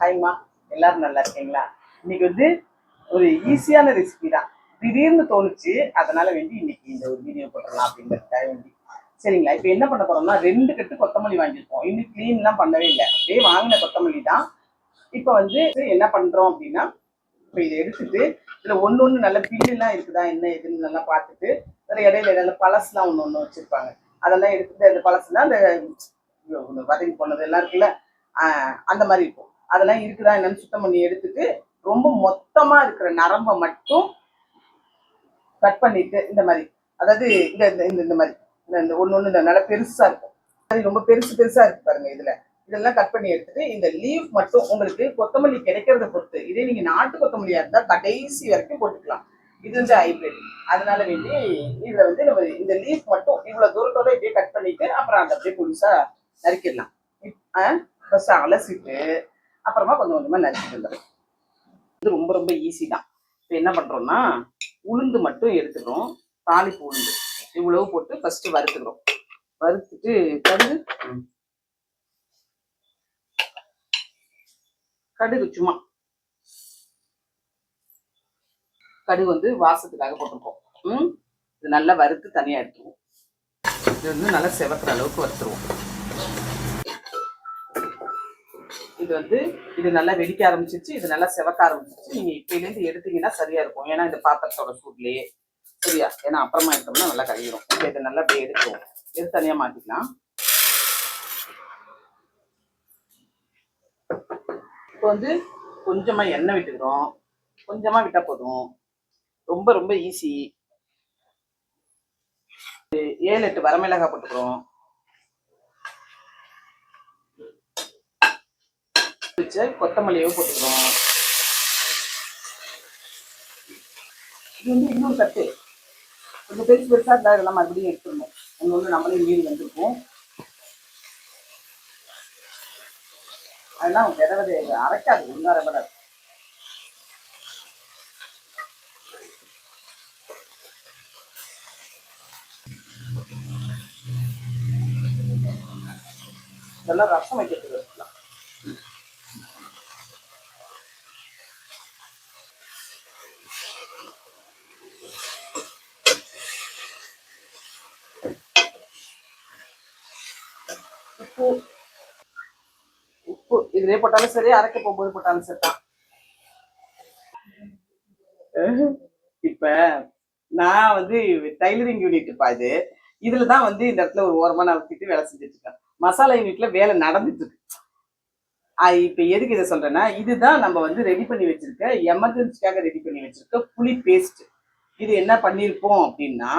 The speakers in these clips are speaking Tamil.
ஹாய்மா எல்லாரும் நல்லா இருக்கீங்களா? இன்னைக்கு வந்து ஒரு ஈஸியான ரெசிபி தான். திடீர்னு தோணுச்சு அதனால வேண்டி இன்னைக்கு இந்த ஒரு வீடியோ போட்டுடலாம் அப்படிங்கிறதுக்காக வேண்டி. சரிங்களா? இப்போ என்ன பண்ண போறோம்னா ரெண்டு கட்டு கொத்தமல்லி வாங்கியிருக்கோம். இன்னும் க்ளீன்லாம் பண்ணவே இல்லை. அப்படியே வாங்கின கொத்தமல்லி தான். இப்போ வந்து என்ன பண்றோம் அப்படின்னா இப்போ இதை எடுத்துட்டு இதுல ஒன்று ஒன்று நல்ல பில்லுலாம் இருக்குதா என்ன ஏதுன்னு நல்லா பார்த்துட்டு அதில் இடையில இடையில பழசுலாம் ஒன்று ஒன்று வச்சிருப்பாங்க. அதெல்லாம் எடுத்துட்டு அந்த பழசுலாம் அந்த பதவி வதங்கி போனது எல்லாம் இருக்குல்ல அந்த மாதிரி இருக்கும். அதெல்லாம் இருக்குதா என்னன்னு சுத்தம் பண்ணி எடுத்துட்டு ரொம்ப மொத்தமா இருக்கிற நரம்பை மட்டும் கட் பண்ணிட்டு இந்த மாதிரி. அதாவது இந்த இந்த- இந்த இந்த மாதிரி. இந்த இந்த ஒன்று ஒன்று இந்த நல்லா பெருசா இருக்கும். அது ரொம்ப பெருசு பெருசா இருக்கு பாருங்க இதுல. இதெல்லாம் கட் பண்ணி எடுத்துட்டு இந்த லீவ் மட்டும் உங்களுக்கு கொத்தமல்லி கிடைக்கிறத பொறுத்து இதே நீங்க நாட்டு கொத்தமல்லியா இருந்தா கடைசி வரைக்கும் போட்டுக்கலாம். இது வந்து ஹைபிரிட் அதனால வேண்டி இதுல வந்து நம்ம இந்த லீஃப் மட்டும் இவ்வளவு தூரத்தோட இப்படியே கட் பண்ணிட்டு அப்புறம் அதை அப்படியே புதுசா நறுக்கிடலாம். ஃபர்ஸ்ட் அலசிட்டு அப்புறமா கொஞ்சம் கொஞ்சமாக கொஞ்சமா வந்துடும் இது ரொம்ப ரொம்ப ஈஸி தான். இப்போ என்ன பண்ணுறோம்னா உளுந்து மட்டும் எடுத்துக்கிறோம் தாளிப்பு உளுந்து. இவ்வளவு போட்டு ஃபஸ்ட்டு வறுத்துக்கிறோம் வறுத்துட்டு கடுகு. கடுகு சும்மா. கடுகு வந்து வாசத்துக்காக போட்டிருக்கோம். ம்? இது நல்லா வறுத்து தனியாக எடுத்துருவோம். இது வந்து நல்லா செவக்கிற அளவுக்கு வறுத்துருவோம். இது வந்து இது நல்லா வெடிக்க ஆரம்பிச்சிருச்சு இது நல்லா செவக்க ஆரம்பிச்சிருச்சு. நீங்கள் இப்போலேருந்து எடுத்தீங்கன்னா சரியா இருக்கும். ஏன்னா இந்த பாத்திரத்தோட சூட்லேயே. சரியா? ஏன்னா அப்புறமா எடுத்தோம்னா நல்லா கழுவிடும். இப்போ இதை நல்லா அப்படியே எடுத்துருவோம். எடுத்து தனியாக மாற்றிக்கலாம் இப்போ வந்து கொஞ்சமா எண்ணெய் விட்டுக்கிறோம். கொஞ்சமா விட்டா போதும். ரொம்ப ரொம்ப ஈஸி ஏழு எட்டு வரமிளகாய் போட்டுக்கிறோம். வச்ச கொத்தமல்லியும் போட்டுக்கிறோம். இது வந்து இன்னொரு கட்டு கொஞ்சம் பெருசு பெருசாக இருந்தால் இதெல்லாம் மறுபடியும் எடுத்துடணும். ஒன்று ஒன்று நம்மளே மீறி வந்திருக்கும். அதெல்லாம் விதவதை அரைக்காது ஒன்றும் அரைப்படாது. இதெல்லாம் ரசம் வைக்கிறதுக்கு உப்பு. உப்பு. இதுலயே போட்டாலும் சரி அரைக்க போகும்போது போட்டாலும் சரி தான். இப்ப நான் வந்து டைலரிங் யூனிட் பா இது. இதுல தான் வந்து இந்த இடத்துல ஒரு ஓரமா நான் வச்சுட்டு வேலை செஞ்சுட்டு இருக்கேன். மசாலா யூனிட்ல வேலை நடந்துட்டு இருக்கு. ஆஹ் இப்ப எதுக்கு இதை சொல்றேன்னா இதுதான் நம்ம வந்து ரெடி பண்ணி வச்சிருக்க எமர்ஜென்சிக்காக ரெடி பண்ணி வச்சிருக்க புளி பேஸ்ட் இது என்ன பண்ணியிருப்போம் அப்படின்னா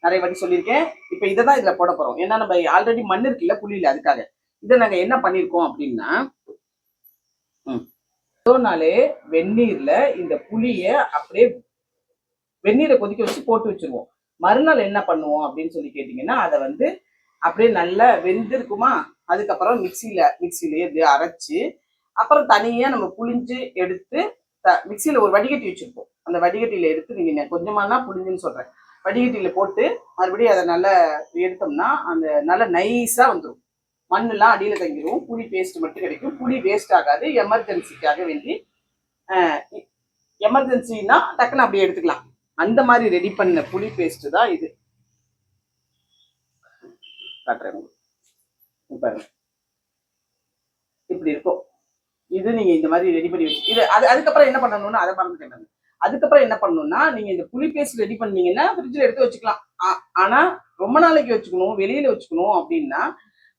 நிறைய வாட்டி சொல்லியிருக்கேன். இப்ப இதை தான் இதுல போட போறோம். ஏன்னா நம்ம ஆல்ரெடி மண் இருக்குல்ல புளியில அதுக்காக. இதை நாங்க என்ன பண்ணியிருக்கோம் அப்படின்னா நாளே வெந்நீர்ல இந்த புளியை அப்படியே வெந்நீரை கொதிக்க வச்சு போட்டு வச்சுருவோம். மறுநாள் என்ன பண்ணுவோம் அப்படின்னு சொல்லி கேட்டிங்கன்னா அதை வந்து அப்படியே நல்லா வெந்திருக்குமா? அதுக்கப்புறம் மிக்சியில் மிக்சியிலேயே இப்படியே அரைச்சு அப்புறம் தனியா நம்ம புளிஞ்சு எடுத்து த- மிக்சியில் ஒரு வடிகட்டி வச்சிருப்போம். அந்த வடிகட்டியில எடுத்து நீங்க கொஞ்சமானா புளிஞ்சுன்னு சொல்றேன். வடிகட்டியில் போட்டு மறுபடியும் அதை நல்லா எடுத்தோம்னா அந்த நல்லா நைஸாக வந்துடும் மண்ணெல்லாம் அடியில் தங்கிடும் புளி பேஸ்ட் மட்டும் கிடைக்கும். புளி வேஸ்ட் ஆகாது. எமர்ஜென்சிக்காக வேண்டி எமர்ஜென்சின்னா டக்குன்னு அப்படியே எடுத்துக்கலாம். அந்த மாதிரி ரெடி பண்ண புளி பேஸ்ட்டு தான் இது. காட்டுறேன் பாருங்க. இப்படி இருக்கும். இது நீங்கள் இந்த மாதிரி ரெடி பண்ணி வச்சு இது அது அதுக்கப்புறம் என்ன பண்ணணும்னு அதை மறந்துட்டேன் அதுக்கப்புறம் என்ன பண்ணணும்னா நீங்க இந்த புளி பேஸ்ட் ரெடி பண்ணீங்கன்னா ஃப்ரிட்ஜில் எடுத்து வச்சுக்கலாம். ஆனா ரொம்ப நாளைக்கு வச்சுக்கணும் வெளியில வச்சுக்கணும் அப்படின்னா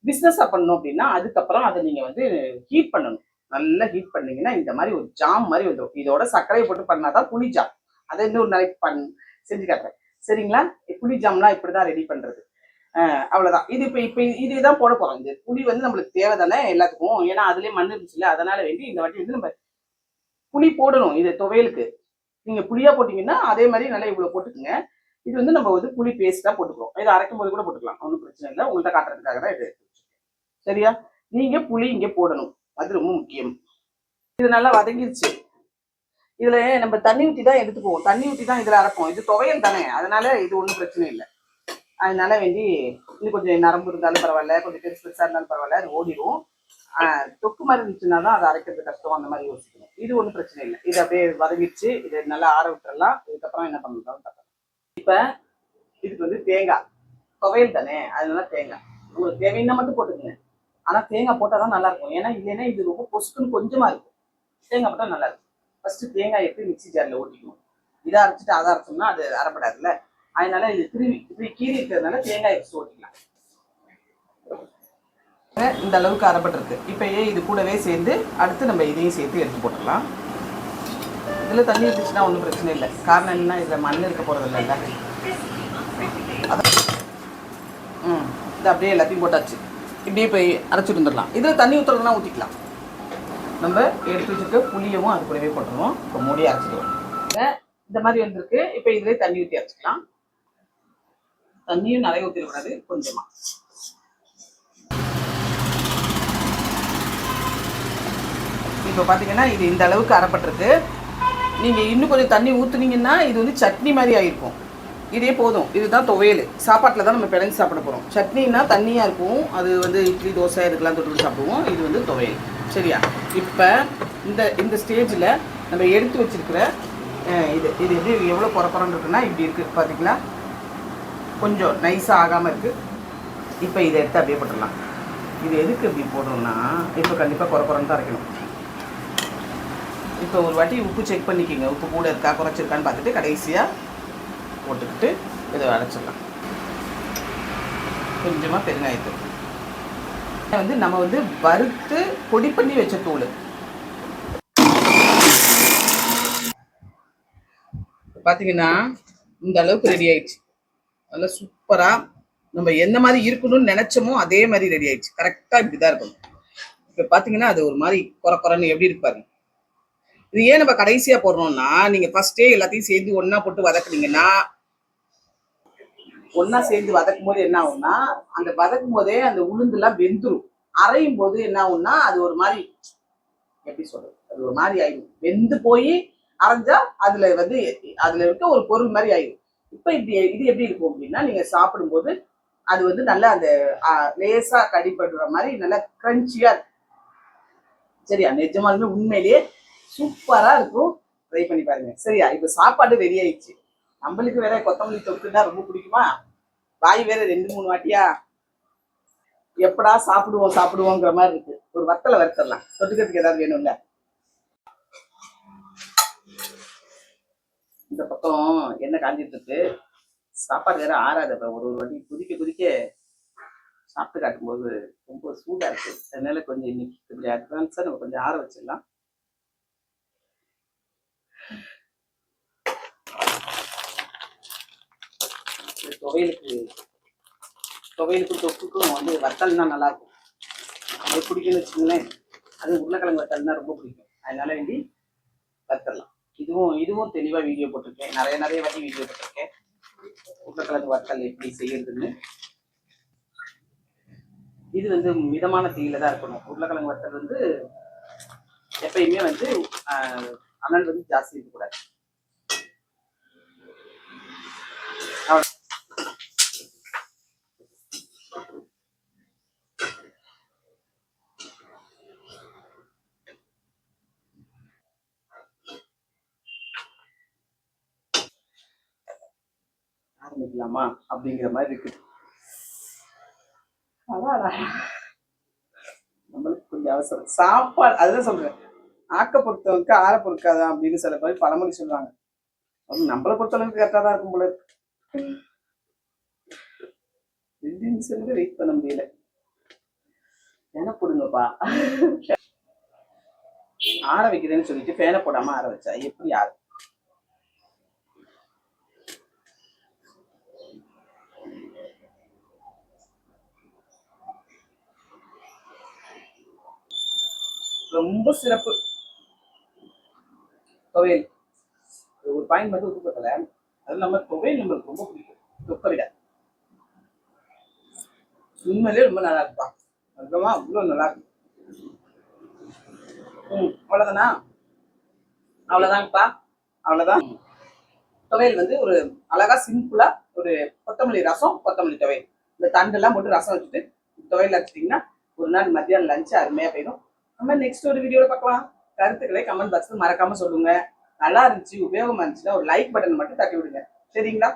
பிஸ்னஸா பண்ணணும் அப்படின்னா அதுக்கப்புறம் அதை நீங்க வந்து ஹீட் பண்ணணும். நல்லா ஹீட் பண்ணீங்கன்னா இந்த மாதிரி ஒரு ஜாம் மாதிரி வந்துடும் இதோட சர்க்கரையை போட்டு பண்ணாதான் புளி ஜாம் அதை இன்னொரு நாளைக்கு பண் செஞ்சு காட்டுறேன். சரிங்களா? புளி ஜாம்லாம் இப்படிதான் ரெடி பண்றது. அஹ் அவ்வளவுதான். இது இப்போ இப்போ இதுதான் போட போறோம். இந்த புளி வந்து நம்மளுக்கு தேவை தானே எல்லாத்துக்கும். ஏன்னா அதுலயே மண் இருந்துச்சுல்ல அதனால வேண்டி இந்த வாட்டி வந்து நம்ம புளி போடணும். இது துவையலுக்கு. நீங்க புளியா போட்டிங்கன்னா அதே மாதிரி நல்லா இவ்வளவு போட்டுக்குங்க. இது வந்து நம்ம வந்து புளி பேஸ்ட்டாக போட்டுக்கிறோம். இதை அரைக்கும் போது கூட போட்டுக்கலாம். ஒன்றும் பிரச்சனை இல்லை. உங்கள்கிட்ட காட்டுறதுக்காக தான் இது சரியா? நீங்க புளி இங்கே போடணும். அது ரொம்ப முக்கியம். இது நல்லா வதங்கிருச்சு. இதில் நம்ம தண்ணி ஊற்றி தான் எடுத்துக்குவோம். தண்ணி ஊற்றி தான் இதுல அரைப்போம். இது துவையல் தானே. அதனால இது ஒன்றும் பிரச்சனை இல்லை. அதனால வேண்டி இன்னும் கொஞ்சம் நரம்பு இருந்தாலும் பரவாயில்ல. கொஞ்சம் பெருசு பெருசாக இருந்தாலும் பரவாயில்ல. அது ஓடிடும் தொக்கு மாதிரி இருந்துச்சுன்னா தான் அதை அரைக்கிறது கஷ்டம். அந்த மாதிரி யோசிக்கணும். இது ஒன்றும் பிரச்சனை இல்லை. இது அப்படியே வதங்கிடுச்சு. இதை நல்லா ஆற விட்டுறலாம். இதுக்கப்புறம் என்ன பண்ணணும்? பார்க்கலாம் இப்போ இதுக்கு வந்து தேங்காய். துவையல் தானே. அதனால தேங்காய். உங்களுக்கு தேவைன்னா மட்டும் போட்டுக்கங்க. ஆனால் தேங்காய் போட்டால் தான் நல்லா இருக்கும் ஏன்னா இல்லைன்னா இது ரொம்ப பொசுக்குன்னு கொஞ்சமாக இருக்கும். தேங்காய் போட்டால் நல்லா இருக்கும் ஃபஸ்ட்டு தேங்காய் எடுத்து மிக்ஸி ஜாரில் ஓட்டிக்கணும்? இதை அரைச்சிட்டு அதை அரைச்சோம்னா அது அரைப்படாதுல்ல. அதனால இது திருவி இப்படி கீறி இருக்கிறதுனால தேங்காய் எடுத்து ஓட்டிக்கலாம். இந்த அளவுக்கு அரைப்பட்டிருக்கு. இப்போயே இது கூடவே சேர்ந்து அடுத்து நம்ம இதையும் சேர்த்து எடுத்து போட்டுடலாம் இதில் தண்ணி இருந்துச்சுன்னா ஒன்றும் பிரச்சனை இல்லை. காரணம் என்னன்னா இதில் மண் இருக்க போகிறதில்ல இல்லை அதான் ம் இது அப்படியே எல்லாத்தையும் போட்டாச்சு. இப்படியே போய் அரைச்சிட்டு வந்துடலாம். இதில் தண்ணி ஊற்றுறதுனா ஊற்றிக்கலாம் நம்ம எடுத்து வச்சுருக்க புளியவும் அது கூடவே போட்டுருவோம். இப்போ மூடி அரைச்சிடுவோம். இந்த மாதிரி வந்திருக்கு. இப்போ இதிலே தண்ணி ஊற்றி அரைச்சிக்கலாம். தண்ணியும் நிறைய ஊற்றிடக்கூடாது கொஞ்சமாக இப்போ பார்த்தீங்கன்னா இது இந்த அளவுக்கு அரைப்பட்டிருக்கு நீங்கள் இன்னும் கொஞ்சம் தண்ணி ஊற்றுனீங்கன்னா இது வந்து சட்னி மாதிரி ஆகிருக்கும் இதே போதும். இதுதான் துவையல். சாப்பாட்டில் தான் நம்ம பிணைஞ்சு சாப்பிட போகிறோம் சட்னின்னா தண்ணியாக இருக்கும். அது வந்து இட்லி தோசை இதுக்கெல்லாம் தொட்டு சாப்பிடுவோம். இது வந்து துவையல். சரியா? இப்போ இந்த இந்த ஸ்டேஜில் நம்ம எடுத்து வச்சிருக்கிற இது இது எப்படி எவ்வளோ குறக்குறன்னு இருக்குன்னா இப்படி இருக்குது பார்த்தீங்களா கொஞ்சம் நைஸாக ஆகாமல் இருக்குது இப்போ இதை எடுத்து அப்படியே போட்டுடலாம். இது எதுக்கு இப்படி போடணும்னா இப்போ கண்டிப்பாக குறக்குறன்னு தான் அரைக்கணும். இப்போ ஒரு வாட்டி உப்பு செக் பண்ணிக்கோங்க. உப்பு கூட இருக்கா குறைச்சிருக்கான்னு பார்த்துட்டு கடைசியாக போட்டுக்கிட்டு இதை அரைச்சிடலாம். கொஞ்சமாக பெருங்காயத்தூள். வந்து நம்ம வந்து வறுத்து பொடி பண்ணி வச்ச தூள். பார்த்தீங்கன்னா இந்த அளவுக்கு ரெடி ஆயிடுச்சு. நல்லா சூப்பராக நம்ம எந்த மாதிரி இருக்கணும்னு நினைச்சோமோ அதே மாதிரி ரெடி ஆயிடுச்சு. கரெக்டாக இப்படி தான் இருக்கணும். இப்போ பார்த்தீங்கன்னா அது ஒரு மாதிரி குறை குறைன்னு எப்படி இருப்பாருங்க இது ஏன் நம்ம கடைசியா போடுறோம்னா நீங்க ஃபர்ஸ்டே எல்லாத்தையும் சேர்ந்து ஒன்னா போட்டு வதக்குனீங்கன்னா ஒன்னா சேர்ந்து வதக்கும் போது என்ன ஆகும்னா அந்த வதக்கும் போதே அந்த உளுந்துலாம் வெந்துரும். அரையும் போது என்ன ஆகும்னா அது ஒரு மாதிரி எப்படி சொல்றது? அது ஒரு மாதிரி ஆயிடும் வெந்து போய் அரைஞ்சா அதுல வந்து அதுல இருக்க ஒரு பொருள் மாதிரி ஆயிடும் இப்ப இப்படி இது எப்படி இருக்கும் அப்படின்னா நீங்க சாப்பிடும்போது அது வந்து நல்லா அந்த லேசா கடிப்படுற மாதிரி நல்லா கிரன்ச்சியா இருக்கும் சரியா? நிஜமாலுமே உண்மையிலேயே சூப்பரா இருக்கும். ட்ரை பண்ணி பாருங்க. சரியா? இப்ப சாப்பாடு ரெடி ஆயிடுச்சு. நம்மளுக்கு வேற கொத்தமல்லி தொக்குன்னா ரொம்ப பிடிக்குமா? வாய் வேற ரெண்டு மூணு வாட்டியா? எப்படா சாப்பிடுவோம் சாப்பிடுவோங்கிற மாதிரி இருக்கு. ஒரு வத்தலை வறுத்தரலாம் தொட்டுக்கிறதுக்கு ஏதாவது வேணும்ல? இந்த பக்கம் என்ன காஞ்சிட்டு இருக்கு. சாப்பாடு வேற ஆறாது. ஒரு ஒரு வாட்டி குதிக்க குதிக்க சாப்பிட்டு காட்டும்போது ரொம்ப சூடா இருக்கு. அதனால கொஞ்சம் இன்னைக்கு இப்படி அட்வான்ஸா நம்ம கொஞ்சம் ஆற வச்சிடலாம். துவையலுக்கு துவையலுக்கும் தொப்புக்கும் வந்து வத்தல்னா நல்லா இருக்கும் அது பிடிக்கும்னு வச்சுக்கோங்களேன். அது உருளைக்கிழங்கு வத்தல்னா ரொம்ப பிடிக்கும். அதனால வேண்டி வத்தரலாம் இதுவும் இதுவும் தெளிவாக வீடியோ போட்டிருக்கேன். நிறைய நிறைய வாட்டி வீடியோ போட்டிருக்கேன். உருளைக்கிழங்கு வத்தல் எப்படி செய்யறதுன்னு. இது வந்து மிதமான தீயில தான் இருக்கணும். உருளைக்கிழங்கு வத்தல் வந்து எப்பயுமே வந்து அனல் வந்து ஜாஸ்தி இருக்கக்கூடாது அவ்வளவு- ஆரம்பிக்கலாமா? அப்படிங்கிற மாதிரி இருக்கு. அதான் நம்மளுக்கு கொஞ்சம் அவசரம். சாப்பாடு அதுதான் சொல்றேன். ஆக்க பொறுத்தவங்க ஆற பொறுக்காதான் அப்படின்னு சில பேர் பழமொழி சொல்லுவாங்க அது நம்மளை பொறுத்தளவுக்கு கரெக்டாக தான் இருக்கும் போல இருக்கு. ரெண்டு நிமிஷம் கூட வெயிட் பண்ண முடியல. ஃபேனை போடுங்கப்பா. ஆற வைக்கிறேன்னு சொல்லிட்டு ஃபேனை போடாம ஆற வச்சா எப்படி ஆறு? ரொம்ப சிறப்பு. துவையல். ஒரு பாயிண்ட் மட்டும் தூக்கத்தில் அது நம்ம துவையல் நம்மளுக்கு ரொம்ப பிடிக்கும். தொக்கை விட உண்மையிலே ரொம்ப நல்லா இருப்பா அதுக்கமா அவ்வளோ நல்லா இருக்கும். ம் அவ்வளோதானா அவ்வளோதாங்கப்பா அவ்வளோதான் துவையல் வந்து ஒரு அழகா சிம்பிளா ஒரு கொத்தமல்லி ரசம் கொத்தமல்லி துவையல். இந்த தண்டெல்லாம் போட்டு ரசம் வச்சுட்டு துவையல் வச்சுட்டிங்கன்னா ஒரு நாள் மத்தியானம் லஞ்ச் அருமையாக போயிடும். நம்ம நெக்ஸ்ட் ஒரு வீடியோவில் பார்க்கலாம். கருத்துக்களை கமெண்ட் பாக்ஸ்ல மறக்காம சொல்லுங்க. நல்லா இருந்துச்சு உபயோகமா இருந்துச்சுன்னா ஒரு லைக் பட்டன் மட்டும் தட்டி விடுங்க சரிங்களா?